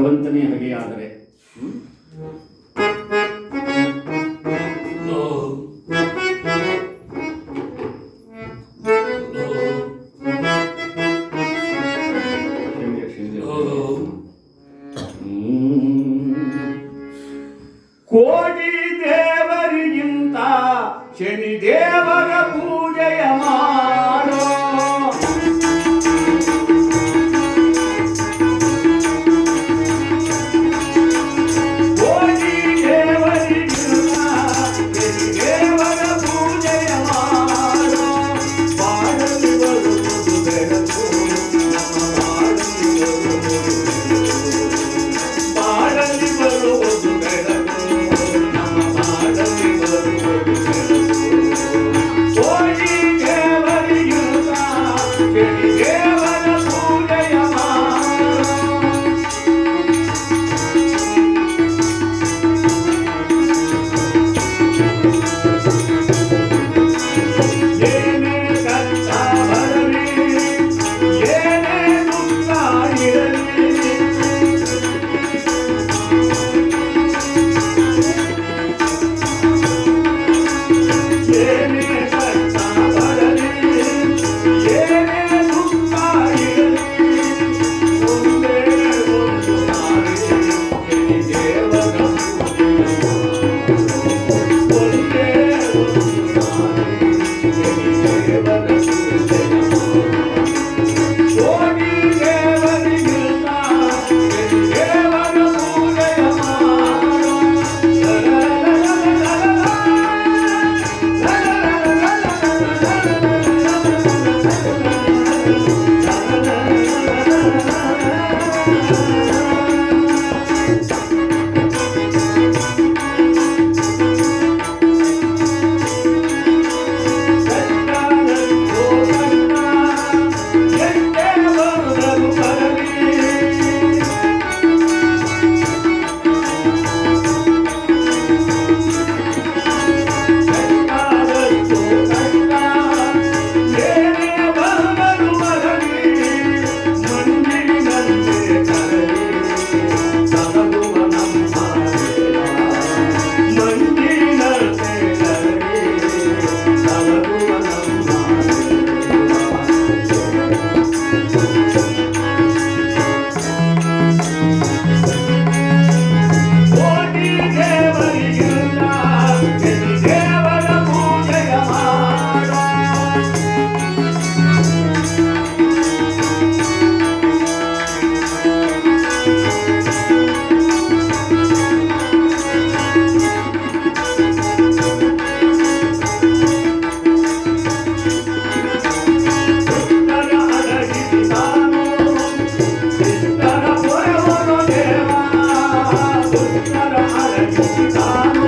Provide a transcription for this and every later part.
ಭಗವಂತನೇ ಹಗೆಯಾದರೆ ಕೋಟಿ ದೇವರಿಗಿಂತ ಶನಿ ದೇವರ ಪೂಜೆಯ ಮಾಡೋ Bye.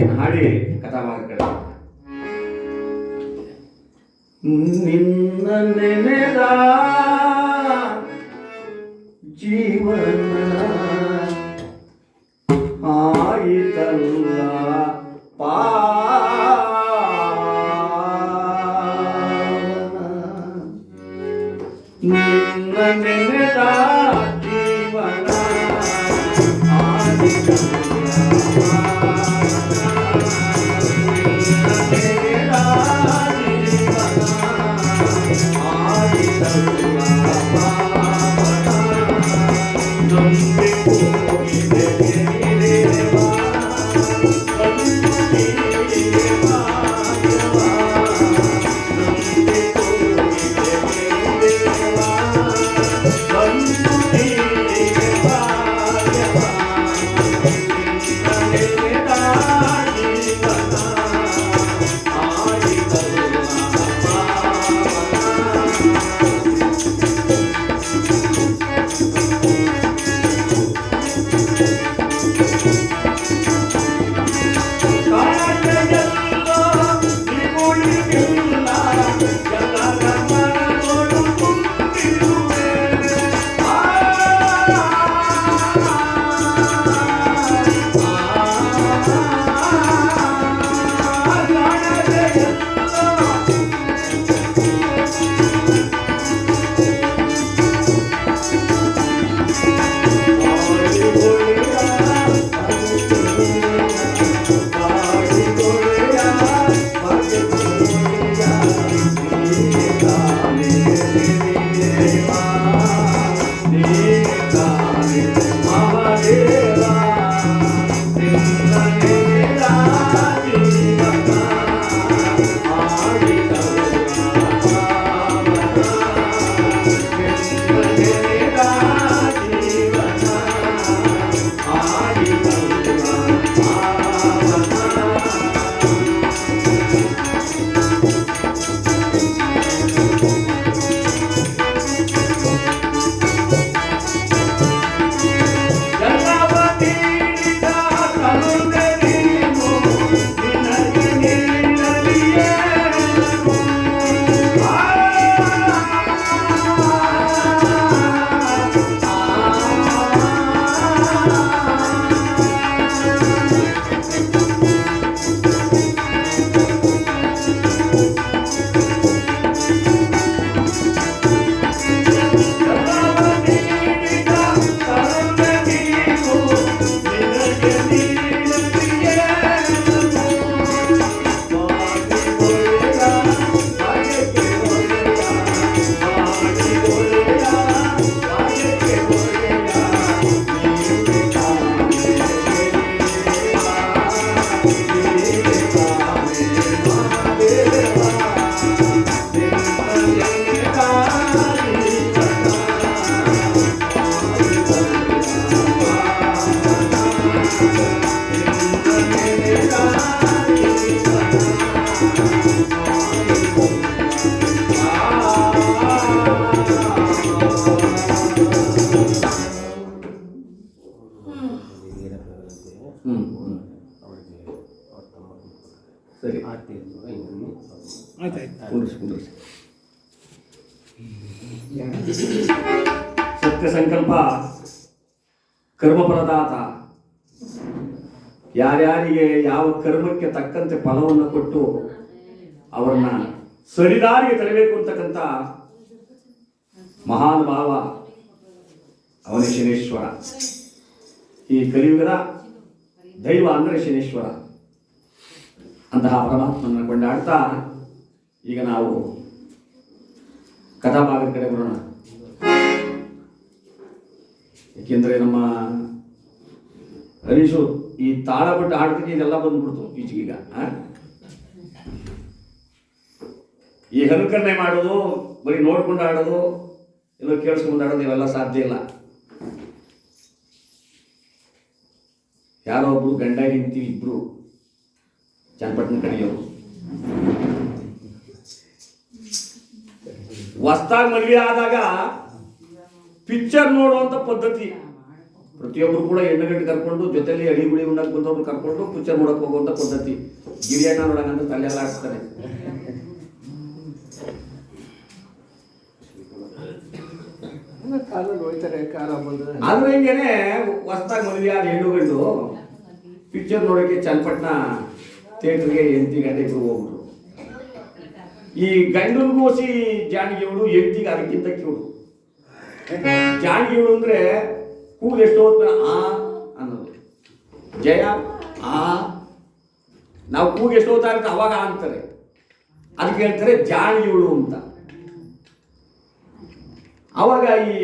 ಈ ಹಾಡಿ ಕಥಾ ಮಾಡ್ಕೊಳ್ಳಿ ನಿನ್ನ ನೆನೆದ ಜೀವನ ಆಯಿತಲ್ಲ ನಿನ್ನ ನೆನೆದ ಜೀವನ ಆಯಿತಲ್ಲ ಸತ್ಯ ಸಂಕಲ್ಪ ಕರ್ಮಫಲದಾತ. ಯಾರ್ಯಾರಿಗೆ ಯಾವ ಕರ್ಮಕ್ಕೆ ತಕ್ಕಂತೆ ಫಲವನ್ನು ಕೊಟ್ಟು ಅವರನ್ನ ಸರಿದಾರಿಗೆ ತರಬೇಕು ಅಂತಕ್ಕಂಥ ಮಹಾನ್ ಭಾವ ಅವನೇ ಶನೇಶ್ವರ. ಈ ಕಲಿಯುಗದ ದೈವ ಅಂದರೆ ಶನೇಶ್ವರ. ಅಂತಹ ಪರಮಾತ್ಮನ ಕೊಂಡಾಡ್ತಾ ಈಗ ನಾವು ಕಥಾಭಾಗದ ಕಡೆ ಬರೋಣ. ಏಕೆಂದರೆ ನಮ್ಮ ಹರೀಶು ಈ ತಾಳ ಬಿಟ್ಟು ಇದೆಲ್ಲ ಬಂದ್ಬಿಡ್ತು ಈಚೆಗೀಗ? ಈ ಹನುಕರಣೆ ಮಾಡೋದು, ಬರೀ ನೋಡ್ಕೊಂಡು ಆಡೋದು ಎಲ್ಲ ಕೇಳಿಸ್ಕೊಂಡು ಆಡೋದು ಇವೆಲ್ಲ ಸಾಧ್ಯ ಇಲ್ಲ. ಯಾರೋ ಒಬ್ರು ಗಂಡ ಹೆಂಡ್ತಿ ಇಬ್ರು ಚನ್ನಪಟ್ಟಣ ಕಡೆಯವರು. ಹೊಸ್ದಾಗಿ ಮದುವೆ ಆದಾಗ ಪಿಕ್ಚರ್ ನೋಡುವಂತ ಪದ್ಧತಿ. ಪ್ರತಿಯೊಬ್ಬರು ಕೂಡ ಹೆಣ್ಣು ಗಂಟು ಕರ್ಕೊಂಡು ಜೊತೆಲಿ ಅಡಿ ಗುಳಿ ಉಣ್ಣಕ್ಕೆ ಬಂದವ್ರು ಕರ್ಕೊಂಡು ಪಿಕ್ಚರ್ ನೋಡಕ್ಕೆ ಹೋಗುವಂಥ ಪದ್ಧತಿ. ಗಿರಿಯಣ್ಣ ನೋಡಂಗಂತ ತಲೆಯೆಲ್ಲ ಹಾಕ್ತಾರೆ ಆದ್ರೆ ಹಿಂಗೇನೆ ಹೊಸ್ದಾಗಿ ಮದುವೆ ಆದ ಹೆಣ್ಣು ಗಂಡು ಪಿಕ್ಚರ್ ನೋಡೋಕ್ಕೆ ಚನ್ನಪಟ್ಟಣ ಥಿಯೇಟ್ರಿಗೆ ಎಂಟಿ ಗಂಟೆ ಇಬ್ರು ಹೋಗ್ಬಿಟ್ರು. ಈ ಗಂಡನಿಗೋಸಿ ಜಾಣಿಗೆಗಳು ಎಂತಿಗೆ ಅದಕ್ಕಿಂತ ಕಿವಳು ಜಾಣಿಗೆಗಳು ಅಂದ್ರೆ ಕೂಗು ಎಷ್ಟು ಆ ಅನ್ನೋದು. ಜಯ ಆ. ನಾವು ಕೂಗು ಎಷ್ಟು ಹೊತ್ತಾಗುತ್ತೆ ಅವಾಗ ಅಂತಾರೆ. ಅದಕ್ಕೆ ಹೇಳ್ತಾರೆ ಜಾಣಿಗೆಗಳು ಅಂತ. ಅವಾಗ ಈ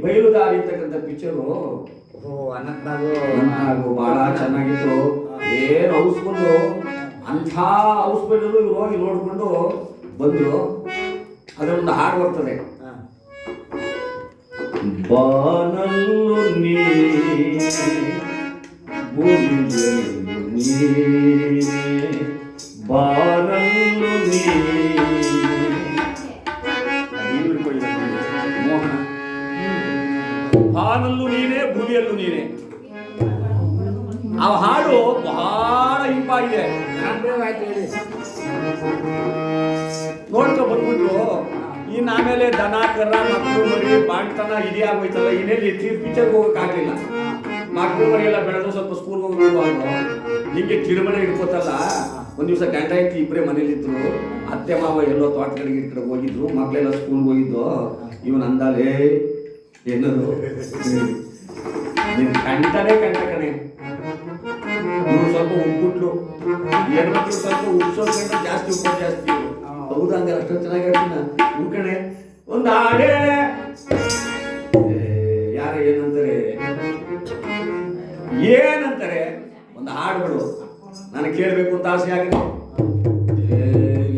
ಬಯಲುದಾರಿ ಅಂತಕ್ಕಂಥ ಪಿಕ್ಚರು ಅನಂತನಾಗು. ಬಹಳ ಚೆನ್ನಾಗಿತ್ತು. ಏನು ಔಸ್ಕೊಂಡು ಅಂಥ ಔಸ್ಕೊಂಡು ಇವ್ರು ಹೋಗಿ ನೋಡ್ಕೊಂಡು ಬಂದ್ರು ಅದರೊಂದು ಹಾಡು ಬರ್ತದೆ. ಬಾನಲ್ಲು ನೀ ಬಾನಲ್ಲು ಹಿಡ್ಕೊಳ್ಳಿ, ಬಾನಲ್ಲೂ ನೀನೆ ಭೂಮಿಯಲ್ಲೂ ನೀನೇ. ಆ ಹಾಡು ಬಹಳ ಇಂಪಾಗಿದೆ ನೋಡ್ಕೊ ಬರ್ಬೋದು ಇನ್ನು ಆಮೇಲೆ ದನ ಕರ ಮಕ್ಕಳು ಮರಿ, ಬಾಣ್ತನ ಇದೇ ಆಗೋಯ್ತಲ್ಲ. ಇನ್ನೆಲ್ಲಿ ಪಿಕ್ಚರ್ಗೆ ಆಗ್ಲಿಲ್ಲ. ಮಕ್ಕಳು ಮರಿ ಎಲ್ಲ ಬೆಳೆದು ಸ್ವಲ್ಪ ಸ್ಕೂಲ್ಗೆ ಹೋಗ್ಬೇಕು ಹಿಂಗೆ ತಿರುಮನೆ ಹಿಡ್ಕೋತಲ್ಲ. ಒಂದ್ ದಿವಸ ಗಂಡ ಐತಿ ಇಬ್ಬರೇ ಮನೇಲಿದ್ರು. ಅತ್ತೆ, ಮಾವ ಎಲ್ಲೋ ತೋಟ ಕಡೆಗೆ ಈ ಕಡೆ ಹೋಗಿದ್ರು. ಮಕ್ಕಳೆಲ್ಲ ಸ್ಕೂಲ್ಗೆ ಹೋಗಿದ್ದು. ಇವನ್ ಅಂದಾಲೇ ಏನದು? ನಿನ್ ಕಂಟನೇ ಕಂಟ ಕಣೆ. ಇವ್ರು ಸ್ವಲ್ಪ ಉಪ್ಪಿಟ್ಲು ಹೆಣ್ಮಕ್ಳು ಸ್ವಲ್ಪ ಉಪ್ಸೋದ್ರಿಂದ ಜಾಸ್ತಿ ಉಪ್ಪು ಜಾಸ್ತಿ. ಹೌದಾ ಅಂದ್ರೆ ಅಷ್ಟೊಂದು ಚೆನ್ನಾಗಿ ಹೇಳ್ತೀನಿ ನಾನು. ಕಣೆ. ಒಂದು ಹಾಡೇ ಯಾರ ಏನಂತಾರೆ? ಏನಂತಾರೆ? ಒಂದು ಹಾಡುಗಳು. ನನಗೆ ಕೇಳಬೇಕು ಅಂತ ಆಸೆ ಆಗಿದೆ.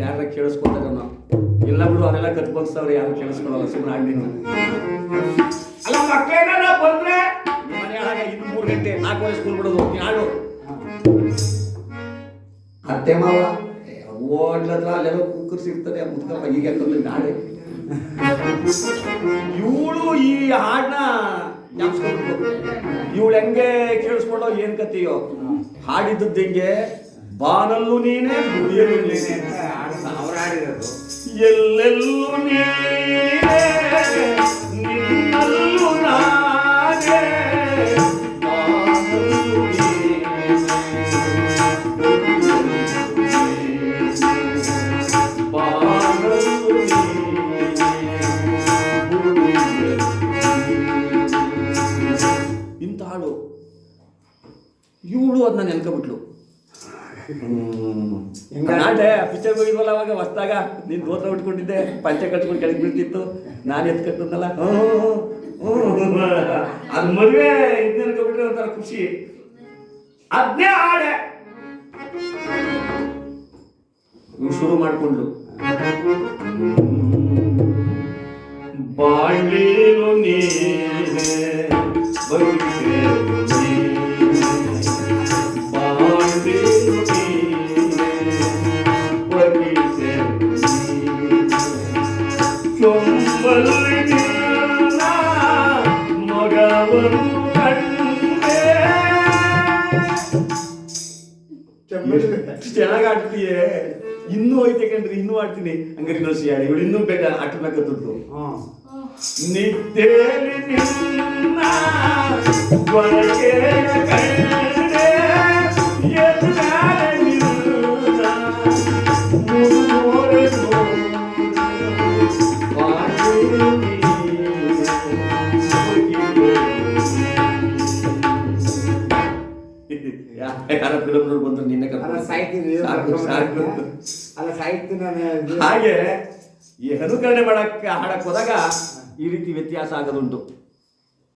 ಯಾರ ಕೇಳಿಸ್ಕೊತಾರೆ ನಾವು ಇಲ್ಲ ಬಿಡು, ಅವರೆಲ್ಲ ಕತ್ಕೊಳ್ಸ್ತವ್ರೆ ಯಾರು ಕೇಳಿಸ್ಕೊಳ್ಳಲ್ಲ ಸುಮ್ಮನೆ ಹಾಡಿನ ಅಲ್ಲ ಮಕ್ಕಳೇನ ಬಂದ್ರೆ ಮನೆ ಇನ್ನು ಮೂರು ಗಂಟೆ ನಾಲ್ಕುವರೆ ಸ್ಕೂಲ್ ಬಿಡೋದು. ಹಾಡು. ಅತ್ತೆ, ಮಾವ. ಓಡ್ಲತ್ರ ಅಲ್ಲೆಲ್ಲ ಕುಕ್ಕರ್ಸಿರ್ತದೆ ಮುದ್ಕಪ್ಪ ಈಗ ಯಾಕಂದ್ರೆ ನಾಳೆ. ಇವಳು ಈ ಹಾಡನ್ನ ಜ್ಞಾಪಿಸ್ಕೊಂಡು ಇವಳು ಹೆಂಗೆ ಕೇಳಿಸ್ಕೊಂಡೋ ಏನ್ ಕತ್ತೀಯೋ ಹಾಡಿದ್ದದ್ದು ಹೆಂಗೆ? ಬಾನಲ್ಲೂ ನೀನೆ ಗುಡಿಯಲ್ಲೂ ನೀನೇ. ಅವ್ರು ಆಡಿರೋದು ಎಲ್ಲೆಲ್ಲೂ ನೀನೆ. ಹೊಸ್ದಾಗ ನೀನ್ ದೋತ್ರ ಉಟ್ಕೊಂಡಿದ್ದೆ ಪಂಚೆ ಕಟ್ಕೊಂಡು ಕೆಳಗೆ ಬೀಳ್ತಿತ್ತು. ನಾನು ಎತ್ಕಟ್ಟನಲ್ಲ ಅದು ಮದುವೆ ನೆನ್ಕೊಬಿಟ್ರೆ ಒಂಥರ ಖುಷಿ. ಅದನ್ನೇ ಆಡೆ. ಇವ್ಳು ಶುರು ಮಾಡಿಕೊಂಡು ಬಾಳ್ಮೀನು ನೀನೆ ಚೊಂಬಲ್ಲಿ ನಿನ್ನ ಮಗವನ್ನು ಕಂಡೆ ಎಷ್ಟು ಚೆನ್ನಾಗಿ ಆಡ್ತೀಯೇ ಇನ್ನೂ ಐತೆ ಕಣ್ರಿ ಇನ್ನೂ ಆಡ್ತೀನಿ ಹಂಗಾರೆ ಇನ್ನೂ ಸಿಯಾಡಿ ಇವಳು ಇನ್ನೂ ಬೇಗ ಆಟಬೇಕಂತದ್ದು ಹ್ಮ್ ನಿದ್ದೇಲಿ ನಿನ್ನ ಹಾಗೆ ಈ ಅನುಕರಣೆ ಮಾಡಕ್ಕೆ ಹಾಡಕ್ಕೆ ಹೋದಾಗ ಈ ರೀತಿ ವ್ಯತ್ಯಾಸ ಆಗೋದುಂಟು.